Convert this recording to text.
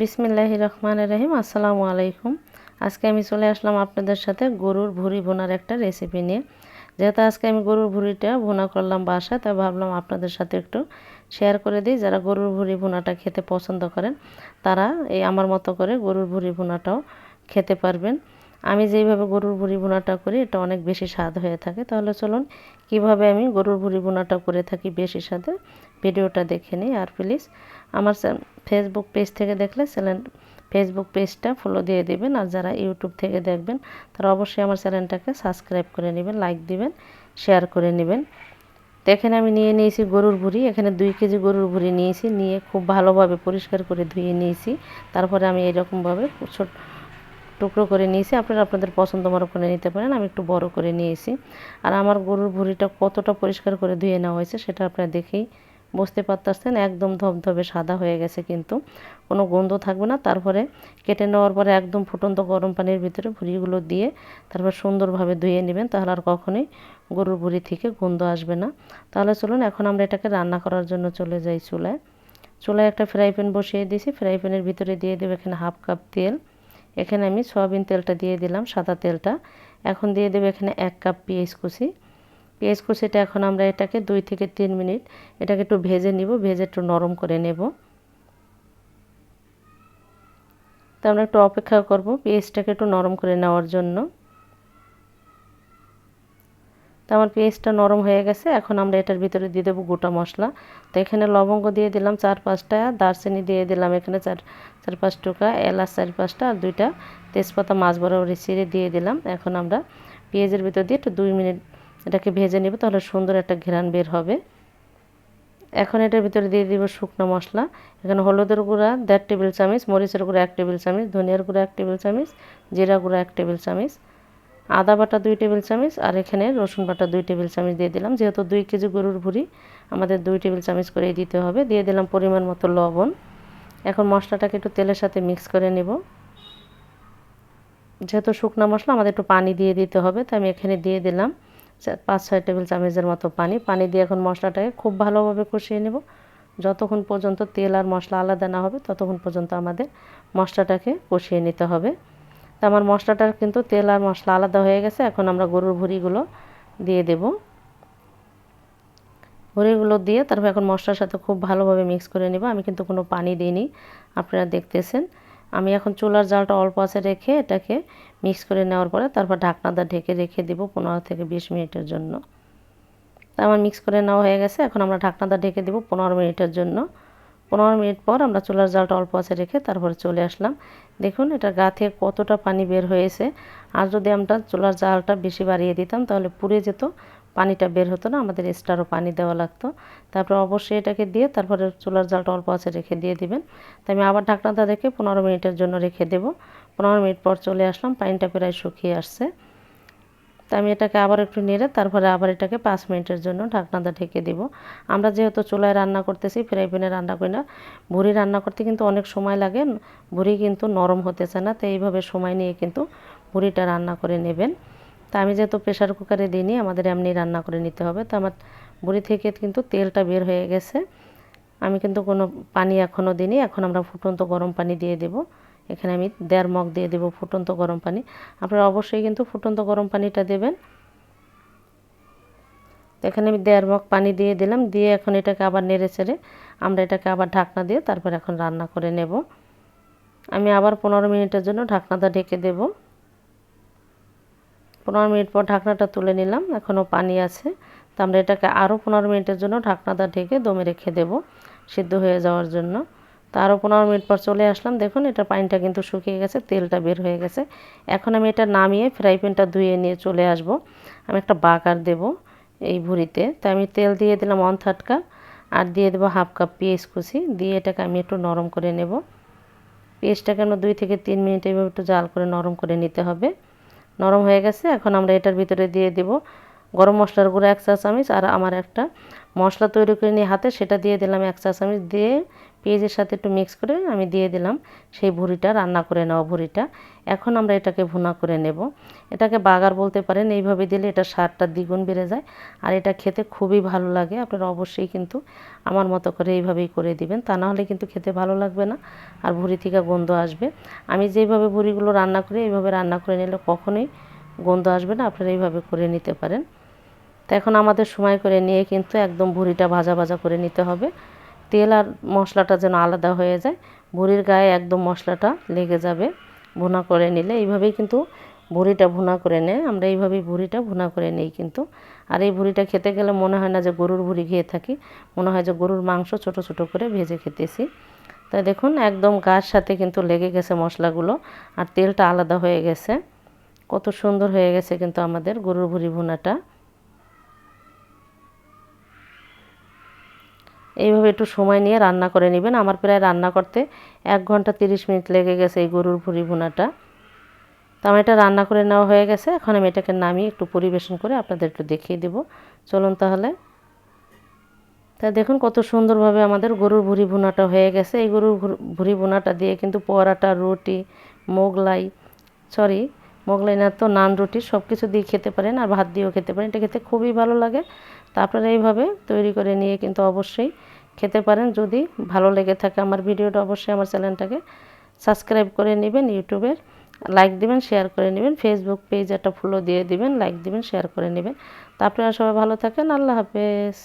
বিসমিল্লাহ রহমান রহিম, আসসালামু আলাইকুম। আজকে আমি চলে আসলাম আপনাদের সাথে গরুর ভুড়ি ভুনার একটা রেসিপি নিয়ে। যেহেতু আজকে আমি গরুর ভুড়িটা ভুনা করলাম বাসা তাই ভাবলাম আপনাদের সাথে একটু শেয়ার করে দিই। যারা গরুর ভুড়ি ভুনাটা খেতে পছন্দ করেন, তারা এই আমার মতো করে গরুর ভুড়ি ভুনাটাও খেতে পারবেন। আমি যেইভাবে গরুর ভুড়ি ভুনাটা করি, এটা অনেক বেশি স্বাদ হয়ে থাকে। তাহলে চলুন, কীভাবে আমি গরুর ভুড়ি ভুনাটা করে থাকি বেশি স্বাদে, ভিডিওটা দেখে নিই। আর প্লিজ আমার ফেসবুক পেজ থেকে দেখলে চ্যানেল ফেসবুক পেজটা ফলো দিয়ে দিবেন। আর যারা ইউটিউব থেকে দেখবেন, তারা অবশ্যই আমার চ্যানেলটাকে সাবস্ক্রাইব করে নেবেন লাইক দিবেন শেয়ার করে নেবেন। তো এখানে আমি নিয়ে নিয়েছি গরুর ভুড়ি, এখানে দুই কেজি গরুর ভুড়ি নিয়েছি, নিয়ে খুব ভালোভাবে পরিষ্কার করে ধুয়ে নিয়েছি। তারপরে আমি এরকমভাবে ছোট টুকরো করে নিয়েছি। আপনারা আপনাদের পছন্দ মতো করে নিতে পারেন, আমি একটু বড় করে নিয়েছি। আর আমার গরুর ভুড়িটা কতটা পরিষ্কার করে ধুয়ে নেওয়া হয়েছে, সেটা আপনারা দেখেই বুঝতে পারতেছেন, একদম ধবধবে সাদা হয়ে গেছে কিন্তু। কোনো গন্ধ থাকবে না। তারপরে কেটে নেওয়ার পরে একদম ফুটন্ত গরম পানির ভিতরে ভুড়িগুলো দিয়ে তারপর সুন্দরভাবে ধুয়ে নেবেন। তাহলে আর কখনোই গরুর ভুড়ি থেকে গন্ধ আসবে না। তাহলে চলুন, এখন আমরা এটাকে রান্না করার জন্য চলে যাই চুলায়। চুলায় একটা ফ্রাই প্যান বসিয়ে দিয়েছি। ফ্রাই প্যানের ভিতরে দিয়ে দেবো এখানে হাফ কাপ তেল। এখানে আমি সয়াবিন তেলটা দিয়ে দিলাম, সাদা তেলটা। এখন দিয়ে দেবো এখানে এক কাপ পেঁয়াজ কুচি। পেঁয়াজ কুচিটা এখন আমরা এটাকে দুই থেকে তিন মিনিট এটাকে একটু ভেজে নিব, ভেজে একটু নরম করে নেব। তো আমরা একটু অপেক্ষা করব পেঁয়াজটাকে একটু নরম করে নেওয়ার জন্য। তো আমার পেঁয়াজটা নরম হয়ে গেছে, এখন আমরা এটার ভিতরে দিয়ে দেবো গোটা মশলা। তো এখানে লবঙ্গ দিয়ে দিলাম চার পাঁচটা, দারচিনি দিয়ে দিলাম এখানে চার চার পাঁচ টুকা এলাচ চার পাঁচটা আর দুইটা তেজপাতা মাছ বরাবর ছিঁড়ে দিয়ে দিলাম। এখন আমরা পেঁয়াজের ভিতর দিয়ে একটু দুই মিনিট এটাকে ভেজে নেব, তাহলে সুন্দর একটা ঘেরান বের হবে। এখন এটার ভিতরে দিয়ে দিব শুকনো মশলা। এখানে হলুদের গুঁড়া, দেড় টেবিল চামচ, মরিচের গুঁড়া, এক টেবিল চামচ, ধনিয়ার গুঁড়া, এক টেবিল চামচ, জিরা গুঁড়া, এক টেবিল চামচ, আদা বাটা দুই টেবিল চামচ, আর এখানে রসুন বাটা দুই টেবিল চামচ দিয়ে দিলাম। যেহেতু দুই কেজি গরুর ভুড়ি, আমাদের দুই টেবিল চামচ করে দিতে হবে। দিয়ে দিলাম পরিমাণ মতো লবণ। এখন মশলাটাকে একটু তেলের সাথে মিক্স করে নেব। যেহেতু শুকনো মশলা, আমাদের একটু পানি দিয়ে দিতে হবে তো আমি এখানে দিয়ে দিলাম। পাঁচ, ছয় টেবিল চামচের মতো পানি। পানি দিয়ে এখন মশলাটাকে খুব ভালোভাবে কষিয়ে নেব। যতক্ষণ পর্যন্ত তেল আর মশলা আলাদা না হবে, ততক্ষণ পর্যন্ত আমাদের মশলাটাকে কষিয়ে নিতে হবে। তো আমার মশলাটার কিন্তু তেল আর মশলা আলাদা হয়ে গেছে। এখন আমরা গরুর ভুড়িগুলো দিয়ে দেব। ভুড়িগুলো দিয়ে তারপর এখন মশলার সাথে খুব ভালোভাবে মিক্স করে নেব। আমি কিন্তু কোনো পানি দিইনি। আপনারা দেখতেছেন। আমি এখন চুলার জালটা অল্প আছে রেখে এটাকে মিক্স করে নেওয়ার পরে তারপর ঢাকনাটা ঢেকে রেখে দেব পনেরো থেকে বিশ মিনিটের জন্য। তা আমার মিক্স করে নেওয়া হয়ে গেছে, এখন আমরা ঢাকনাটা ঢেকে দেব পনেরো মিনিটের জন্য। পনেরো মিনিট পর আমরা চুলার জালটা অল্প আছে রেখে তারপরে চলে আসলাম। দেখুন এটা গা থেকে কতটা পানি বের হয়েছে। আর যদি আমরা চুলার জালটা বেশি বাড়িয়ে দিতাম, তাহলে পুড়ে যেত পানিটা বের হতো না, আমাদের এক্সট্রারও পানি দেওয়া লাগতো। তারপর অবশ্যই এটাকে দিয়ে তারপরে চুলার জালটা অল্প আছে রেখে দিয়ে দিবেন। তাই আমি আবার ঢাকনাটা রেখে পনেরো মিনিটের জন্য রেখে দেব। পনেরো মিনিট পর চলে আসলাম, পানিটা প্রায় শুকিয়ে আসছে। তা আমি এটাকে আবার একটু নেড়ে তারপরে আবার এটাকে পাঁচ মিনিটের জন্য ঢাকনাটা ঢেকে দেব। আমরা যেহেতু চুলায় রান্না করতেছি, ফ্রাই প্যানে রান্না করি না, ভুড়ি রান্না করতে কিন্তু অনেক সময় লাগে, ভুড়ি কিন্তু নরম হতেছে না, তো এইভাবে সময় নিয়ে কিন্তু ভুড়িটা রান্না করে নেবেন। তা আমি যেহেতু প্রেশার কুকারে দিইনি, আমাদের এমনি রান্না করে নিতে হবে। তো আমার বুড়ি থেকে কিন্তু তেলটা বের হয়ে গেছে। আমি কিন্তু কোনো পানি এখনও দিইনি। এখন আমরা ফুটন্ত গরম পানি দিয়ে দেব। এখানে আমি দেড় মগ দিয়ে দেব ফুটন্ত গরম পানি। আপনারা অবশ্যই কিন্তু ফুটন্ত গরম পানিটা দেবেন। এখানে আমি দেড় মগ পানি দিয়ে দিলাম। দিয়ে এখন এটাকে আবার নেড়ে চেড়ে আমরা এটাকে আবার ঢাকনা দিয়ে তারপর এখন রান্না করে নেব। আমি আবার পনেরো মিনিটের জন্য ঢাকনাটা ঢেকে দেবো। পনেরো মিনিট পর ঢাকনাটা তুলে নিলাম, এখনও পানি আছে। তো আমরা এটাকে আরও পনেরো মিনিটের জন্য ঢাকনাটা ঢেকে দমে রেখে দেব, সিদ্ধ হয়ে যাওয়ার জন্য। তো আরও পনেরো মিনিট পর চলে আসলাম। দেখুন, এটা পানিটা কিন্তু শুকিয়ে গেছে, তেলটা বের হয়ে গেছে। এখন আমি এটা নামিয়ে ফ্রাই প্যানটা ধুয়ে নিয়ে চলে আসব। আমি একটা বাগার দেব এই ভুড়িতে। তো আমি তেল দিয়ে দিলাম ওয়ান থার্ড কাপ, আর দিয়ে দেবো হাফ কাপ পেঁয়াজ কুচি। দিয়ে এটাকে আমি একটু নরম করে নেব। পেঁয়াজটাকে আমরা দুই থেকে তিন মিনিট এইভাবে একটু জাল করে নরম করে নিতে হবে। নরম হয়ে গেছে। এখন আমরা এটার ভিতরে দিয়ে দেব গরম মশলার গুঁড়ো এক চা চামচ আর আমার একটা মশলা তৈরি করে নিয়ে হাতে সেটা দিয়ে দিলাম এক চা চামচ দিয়ে পেঁয়াজের সাথে একটু মিক্স করে আমি দিয়ে দিলাম। সেই ভুড়িটা, রান্না করে নেওয়া ভুড়িটা। এখন আমরা এটাকে ভুনা করে নেব। এটাকে বাগার বলতে পারেন, এইভাবে দিলে এটা স্বাদটা দ্বিগুণ বেড়ে যায়। আর এটা খেতে খুবই ভালো লাগে। আপনারা অবশ্যই কিন্তু আমার মতো করে এইভাবেই করে দিবেন। তা না হলে কিন্তু খেতে ভালো লাগবে না আর ভুড়ি থেকে গন্ধ আসবে। আমি যেইভাবে ভুড়িগুলো রান্না করি, এইভাবে রান্না করে নিলে কখনোই গন্ধ আসবে না। আপনারা এইভাবে করে নিতে পারেন। তো এখন আমাদের সময় করে নিয়ে কিন্তু একদম ভুড়িটা ভাজা ভাজা করে নিতে হবে। তেল আর মশলাটা যেন আলাদা হয়ে যায়। ভুড়ির গায়ে একদম মশলাটা লেগে যাবে, ভুনা করে নিলে। এইভাবেই কিন্তু ভুড়িটা ভুনা করে নেয়। আমরা এইভাবেই ভুড়িটা ভুনা করে নেই কিন্তু। আর এই ভুড়িটা খেতে গেলে মনে হয় না যে গরুর ভুড়ি খেয়ে থাকি। মনে হয় যে গরুর মাংস ছোট ছোট করে ভেজে খেতেছি। তাই দেখুন, একদম গার সাথে কিন্তু লেগে গেছে মশলাগুলো আর তেলটা আলাদা হয়ে গেছে। কত সুন্দর হয়ে গেছে কিন্তু আমাদের গরুর ভুড়ি ভুনাটা। এইভাবে একটু সময় নিয়ে রান্না করে নেবেন। আমার প্রায় রান্না করতে এক ঘণ্টা তিরিশ মিনিট লেগে গেছে এই গরুর ভুড়ি ভুনাটা। তো আমার এটা রান্না করে নেওয়া হয়ে গেছে। এখন আমি এটাকে নামিয়ে একটু পরিবেশন করে আপনাদের একটু দেখিয়ে দেব। চলুন তাহলে। তা দেখুন কত সুন্দরভাবে আমাদের গরুর ভুড়ি ভুনাটা হয়ে গেছে। এই গরুর ভুড়ি ভুনাটা দিয়ে কিন্তু পরাটা, রুটি, মোগলাই, সরি, মোগলাই না তো নান রুটি সব কিছু দিয়ে খেতে পারেন আর ভাত দিয়েও খেতে পারেন। এটা খেতে খুবই ভালো লাগে। তা আপনারা এইভাবে তৈরি করে নিয়ে কিন্তু অবশ্যই খেতে পারেন। যদি ভালো লেগে থাকে আমার ভিডিওটা, অবশ্যই আমার চ্যানেলটাকে সাবস্ক্রাইব করে নেবেন ইউটিউবের লাইক দিবেন, শেয়ার করে নেবেন, ফেসবুক পেজ একটা ফলো দিয়ে দিবেন, লাইক দিবেন, শেয়ার করে নেবেন। তা আপনারা সবাই ভালো থাকেন, আল্লাহ হাফেজ।